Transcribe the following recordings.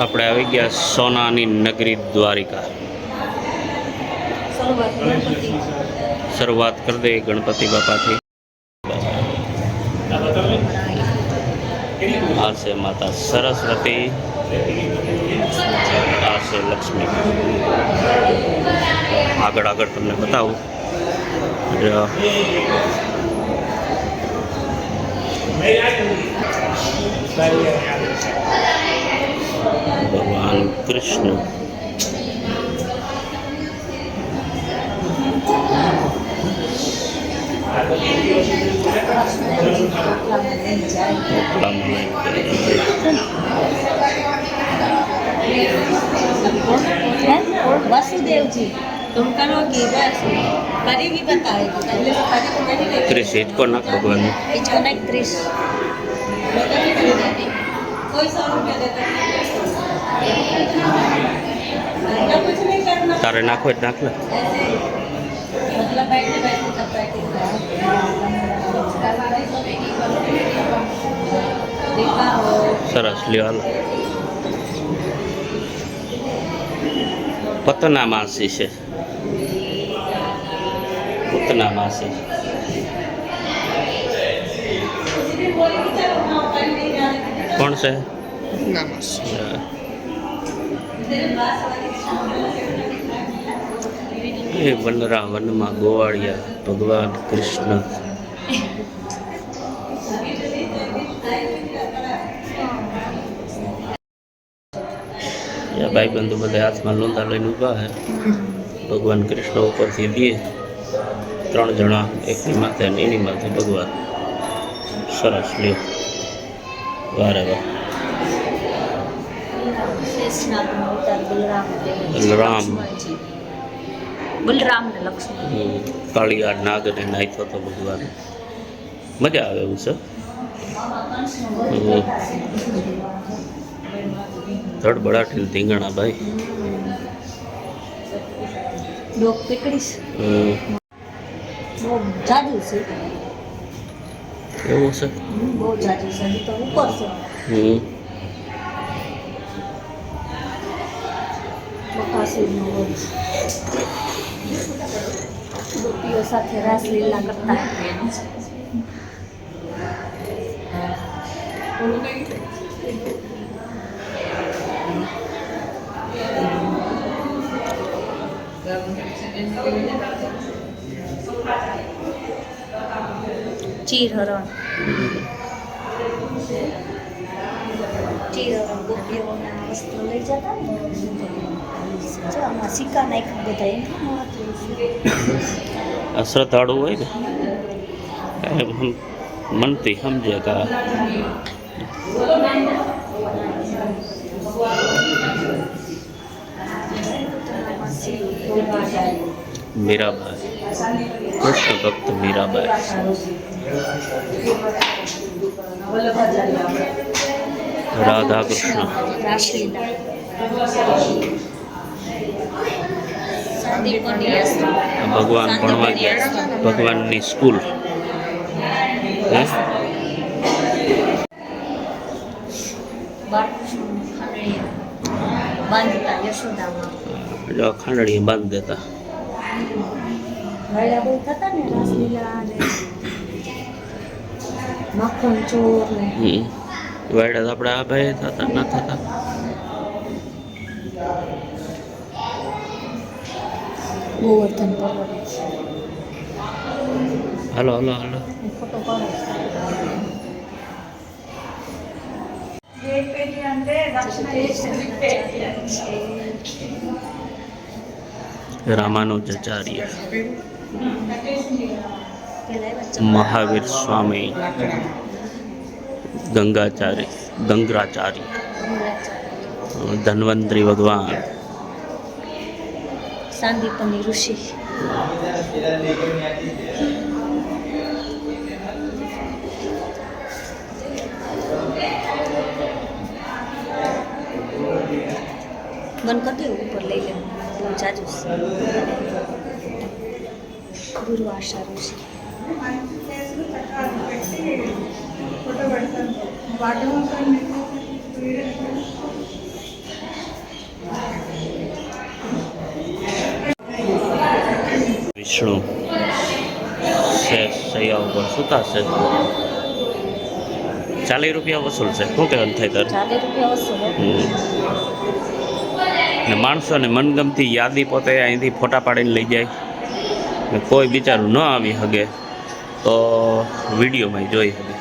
આપણે આવી ગયા સોનાની નગરી દ્વારિકા. શરૂઆત કરી દઈએ ગણપતિ બાપાથી. આ છે માતા સરસ્વતી. આ છે લક્ષ્મી. આગળ આગળ તમને બતાવું. જો. भगवान कृष्ण। वसुदेव जी तुम बस परी भी पहले तो परी को नहीं क्रिश ना भगवान? ना क्रिश कोई सौ रुपया देता? है તારે નાખો એટલે નાખ સરસ લ્યો પતના માસી છે. પતના માસી. કોણ છે? ના માસી. એ વનરા વનમાં ગોવાળિયા, ભગવાન કૃષ્ણ. ભાઈબંધુ બધા હાથમાં લોંદા લઈને ઊભા હે. ભગવાન કૃષ્ણ ઉપરથી બે, ત્રણ જણા એકની માથે અને એની માથે ભગવાન. સરસ લ્યો. વારે વાહ. રામ. બલરામ ને લક્ષ્મણ. કાળિયા નાગને નાખ્યો તો ભગવાન. મજા આવે એવું છે? ધડબડાટી ધીંગણા ભાઈ. ડોક પકડીશ. બહુ જાડું છે. એવું છે? બહુ જાડું છે. તો ઉપર છે. હમ. બકાસુરનો ગોપીઓ સાથે રાસલીલા કરતા. ચીર હરણ ચીર ગોપીઓના વસ્ત્રો લઈ જતા. સિક્કા નાખ્યા બધા એમ મહત્વ આ શ્રદ્ધાળુ હોય ને એમ હમ મનથી સમજે કે આ મીરાબાઈ કૃષ્ણ ભક્ત મીરાબાઈ રાધા કૃષ્ણ રાસલીલા સંદીપની આશ્રમ. આ ભગવાન ભણવા ગયા ભગવાનની સ્કૂલ હે બાળકૃષ્ણ ખાંડણીયા બાંધતા યશોદામાં જો ખાંડણી બાંધી દેતા વાયડા બહુ થતા ને રાસલીલા ને માખણ ચોર ને હમ વાયડા તો આપણે આ ભાઈ થતા ના થતા Govardhan. Hello hello hello. Ramanujacharya. Mahavir Swami. Gangacharya ગંગરાચાર્ય. Dhanvantari ભગવાન. સાંદીપની ઋષિ. મન કરતું ઉપર લઈ લેવું બહુ જાજુ ગુરુ આશા ઋષિ વિષ્ણુ છે સૈયા ઉપર સુતા છે. ચાલીસ રૂપિયા વસૂલ છે. શું કહેવાનું થાય તારે. ને માણસોને મનગમતી યાદી પોતે અહીંથી ફોટા પાડીને લઈ જાય. ને કોઈ બિચારું ન આવી શકે તો વિડીયોમાં જોઈ શકે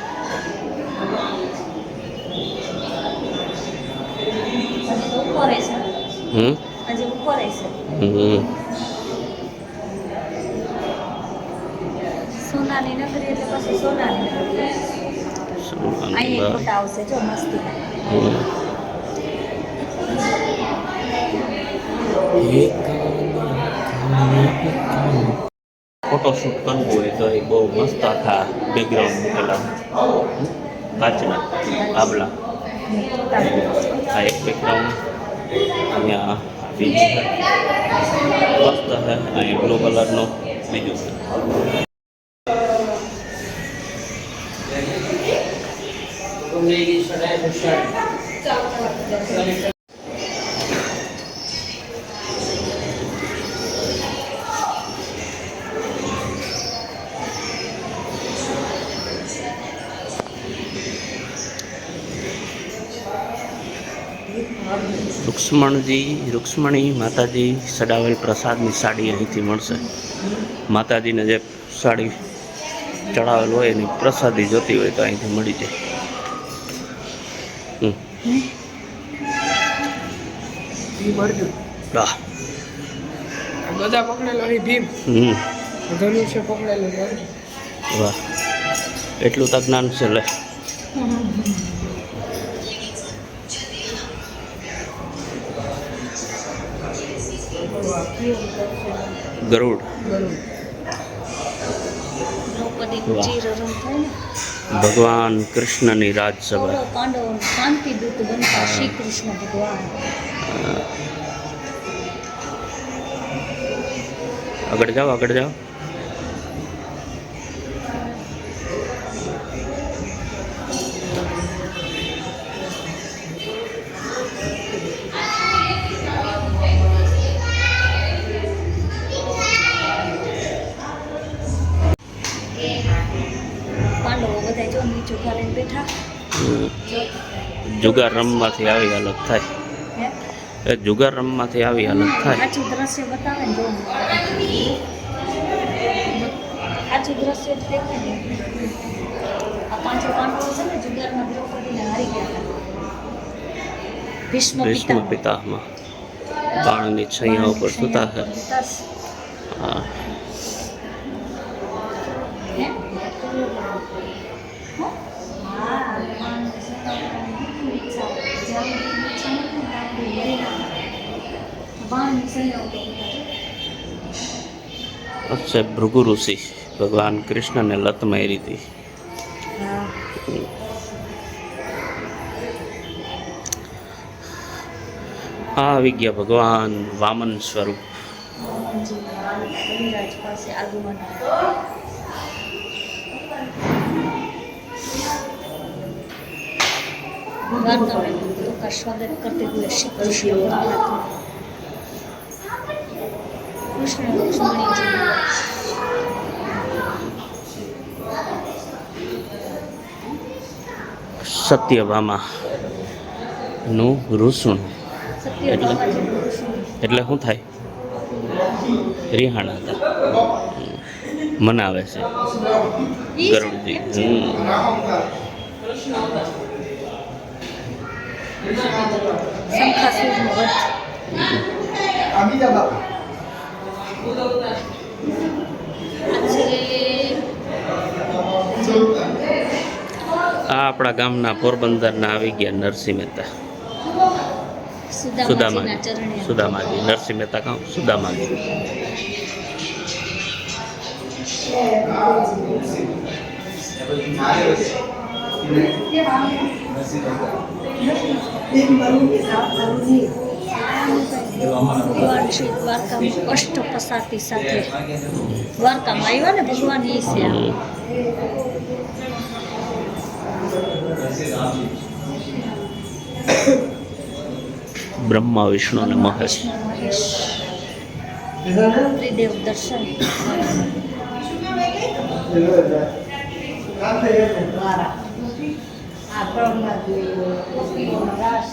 હમ? હમ. સોનાની નગરી એટલે પછી સોનાની નગરી અહીંયા ફોટા આવશે જો મસ્તી. ફોટોશૂટ કરવું હોય તો એ બહુ મસ્ત આખા બેકગ્રાઉન્ડ મૂકેલા. કાચના આબલા. આ એક બેકગ્રાઉન્ડ અહીંયા બીજું મસ્ત છે. અહીંયા બ્લુ કલરનો બીજું છે. રૂક્ષ્મણજી, રૂક્ષ્મણી માતાજી સડાવેલ પ્રસાદની સાડી અહીંથી મળશે. માતાજીને જે સાડી ચડાવેલ હોય એની પ્રસાદી જોતી હોય તો અહીંથી મળી જાય. વાહ. ગદા પકડેલો એ ભીમ. હમ. ધનુષ્ય પકડેલું છે વાહ. એટલું તજ્ઞાન જ્ઞાન છે લે. ગરુડ. ભગવાન કૃષ્ણની રાજસભા. કૌરવ શાંતિ દૂત બનતા શ્રી કૃષ્ણ ભગવાન. આગળ જાઓ આગળ જાઓ. જુગાર રમવાથી આવી હાલત થાય. જુગાર રમવાથી આવી હાલત થાય. સાચું દ્રશ્ય બતાવે ને જો સાચું દ્રશ્ય જ દેખાય ને આ પાંચે પાંડવો છે ને જુગારમાં દ્રૌપદીને હારી ગયા હતા ભીષ્મ ભીષ્મ પિતા પિતામાં બાણની છૈયા ઉપર સુતા છે હા હે? હો? હા, બાણની છૈયા ઉપર ઈચ્છા. જ્યારે ઈચ્છા નથી ને ત્યારે મરી ના જાય. બાણની છૈયા ઉપર ઊભા છે ભૃગુ ઋષિ. ભગવાન કૃષ્ણને લત મારી હતી. આ આવી ભગવાન વામન સ્વરૂપ. કરતી હોય जी સત્યભામા નું ઋષુણ. સત્ય એટલે? એટલે શું થાય? રિહાણા હતા મનાવે છે. ગરુડજી. હમ. આ આપણા ગામના પોરબંદરના આવી ગયા નરસિંહ મહેતા. સુદામાજી. સુદામાજી. નરસિંહ મહેતા કહું સુદામાજી. ભગવાન શ્રી દ્વારકામાં અષ્ટ પસાતી સાથે દ્વારકામાં આવ્યા ને ભગવાન એ છે બ્રહ્મા, વિષ્ણુ અને મહેશ. ત્રિદેવ દર્શન. આ ગોપીઓનો રાસ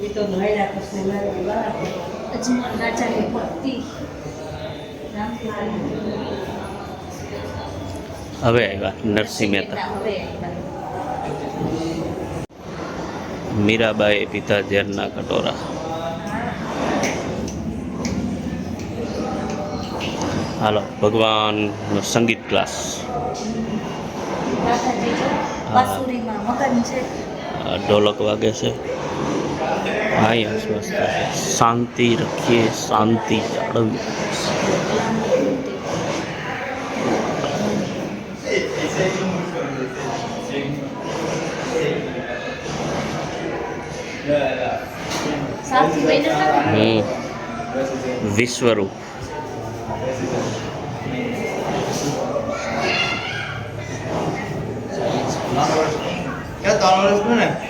ગીતો ભરેલા કૃષ્ણ અજમલ રાજાની ભક્તિ હવે આવ્યા નરસિંહ મહેતા. મીરાબાઈ. મીરાબાઈએ પીધા ઝેરના કટોરા. હાલો ભગવાનનો સંગીત ક્લાસ. ઢોલક વાગે છે. સ્વસ્થ છે શાંતિ રખીએ શાંતિ જાળવીએ. વિશ્વરૂપ. બહેનો હતા ને?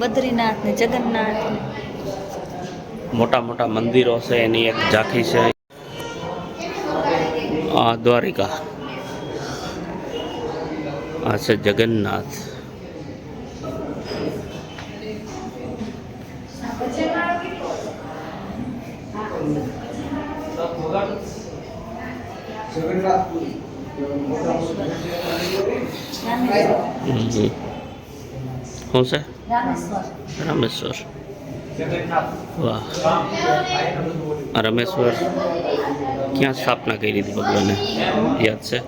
બદ્રીનાથ ને જગન્નાથ. મોટા મોટા મંદિરો છે એની એક ઝાંખી છે. આ દ્વારિકા. આ છે જગન્નાથ. હમ. શું છે રામેશ્વર વાહ રમેશ્વર ક્યાં સ્થાપના કરી હતી ભગવાને યાદ છે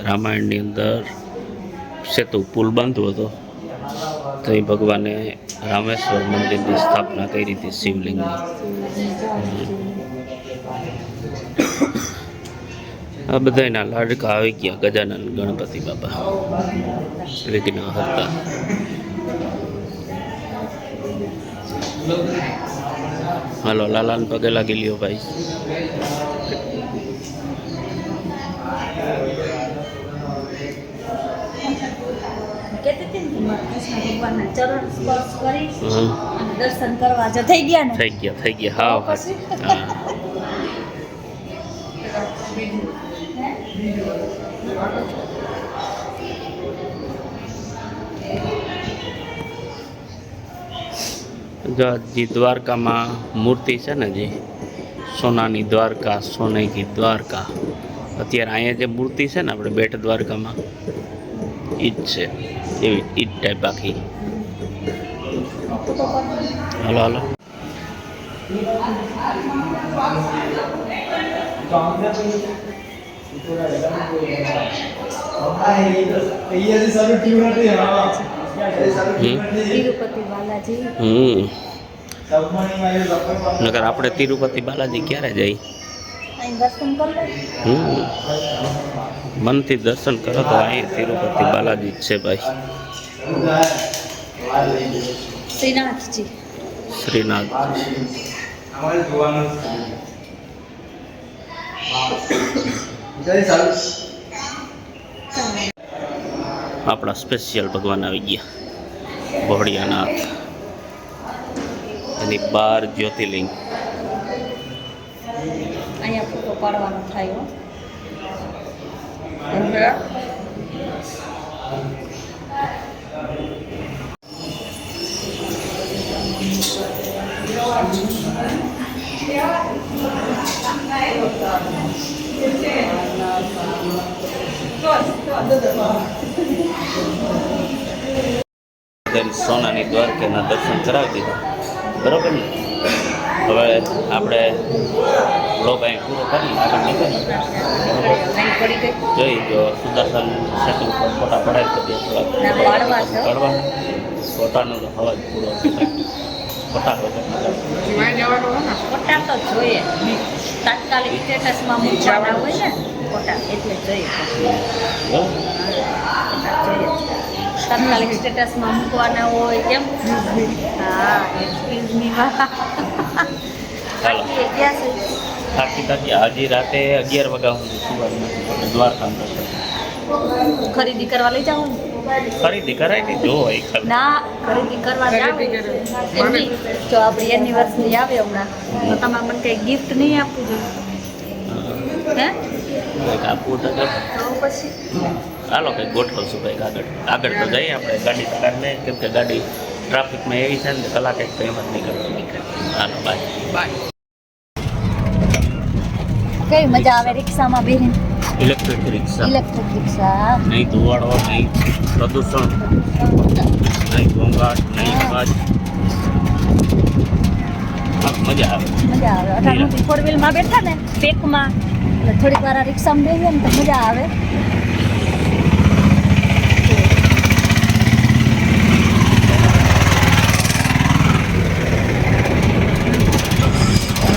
રામાયણની અંદર સેતુ પુલ બાંધવો હતો તો એ ભગવાને રામેશ્વર મંદિરની સ્થાપના કરી હતી શિવલિંગની આ બધાના લાડકા આવી ગયા ગજાનંદ ગણપતિ બાપા વિઘ્ન હતા હાલો લાલાન પગે લાગી લ્યો ભાઈ. દર્શન કરવા જો થઈ ગયા ને? થઈ ગયા થઈ ગયા. પછી? હા? જો દ્વારકામાં મૂર્તિ છે ને જે? સોનાની દ્વારકા સોને કી દ્વારકા. અત્યારે અહીંયા જે મૂર્તિ છે ને આપણે બેટ દ્વારકામાં એ જ છે. એવી એ જ ટાઈપ આખી. હાલો હાલો. તિરુપતિ બાલાજી હમ. નગર આપણે તિરુપતિ બાલાજી ક્યારે જઈ? અહીં દર્શન કરી લે હમ. મનથી દર્શન કરો તો અહીં તિરુપતિ બાલાજી જ છે ભાઈ. શ્રીનાથજી. શ્રીનાથ આપણા સ્પેશિયલ ભગવાન આવી ગયા. બોહડિયાનાથ એની બાર જ્યોતિર્લિંગ. અહીંયા ફોટો પાડવાનો થાય હો. સોનાની દ્વારકાના દર્શન કરાવી દીધા. બરોબર ને? હવે આપણે બ્લોગ અહીં પૂરો કરી આગળ નીકળીએ. લાઈન પડી ગઈ જોઈ જો સુદર્શન સેતુ ઉપર ફોટા પડાવી છે. પાડવા ફોટાનો અવાજ પૂરો ફોટા તો જોઈએ. તાત્કાલિક સ્ટેટસમાં મૂકવાના હોય ને ફોટા એટલે જઈએ જોઈએ તાત્કાલિક સ્ટેટસમાં મૂકવાના હોય કેમ? હા એક્સક્યુઝ મી થાકી થાકી રાતે અગિયાર વાગ્યા સુધી સુવાનું દ્વારકા ખરીદી કરવા લઈ જાઉં ખરીદી કરાય ને જો ના ખરીદી કરવા જો આપણે એનિવર્સરી આવે હમણાં તો તમારે મને કંઈ ગિફ્ટ નહીં આપવું જોઈએ. હે? કંઈક આપવું તો જો. તો પછી? ચાલો કંઈક ગોઠવશું કંઈક આગળ. આગળ તો જઈએ આપણે ગાડી તો કાઢ કેમ કે ગાડી ટ્રાફિકમાં એવી છે ને કલાક એક તો એમ જ નીકળશે હાલો બાય બાય કઈ મજા આવે રિક્ષામાં બેહીને? ઇલેક્ટ્રિક રિક્ષા. ઇલેક્ટ્રિક રિક્ષા નહીં ધુવાડો નહીં પ્રદૂષણ. નહીં ઘોંઘાટ નહીં અવાજ મજા આવે. મજા આવે. અઢાર ફોર વ્હીલમાં બેઠા ને પેકમાં એટલે થોડીક વાર આ રિક્ષામાં બેસીએ ને તો મજા આવે.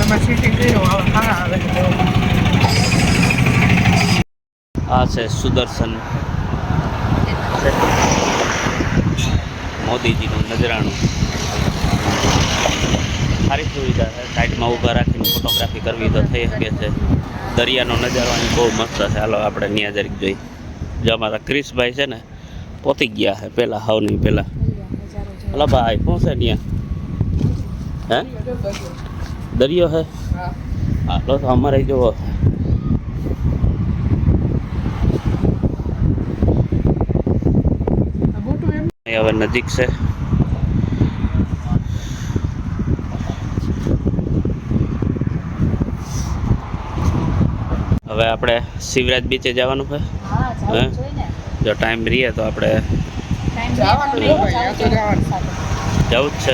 એમાં સીટી કર્યો હવે આવે. છે આ છે સુદર્શન. મોદીજીનું નજરાણું. સારી સુવિધા છે. સાઈડમાં ઊભા રાખીને ફોટોગ્રાફી કરવી તો થઈ શકે છે. દરિયાનો નજારો અહીં બહુ મસ્ત છે. હાલો આપણે ત્યાં જરીક જોઈ જો અમારા ક્રિશભાઈ છે ને પોતી ગયા છે પહેલાં હાવની પહેલાં હલો ભાઈ શું છે ત્યાં હે? દરિયો છે હા હાલો તો અમારે જોવો હવે નજીક છે. હવે આપણે શિવરાજ બીચે જવાનું છે. હા જો ટાઈમ રહીએ તો આપણે. જવું જ છે.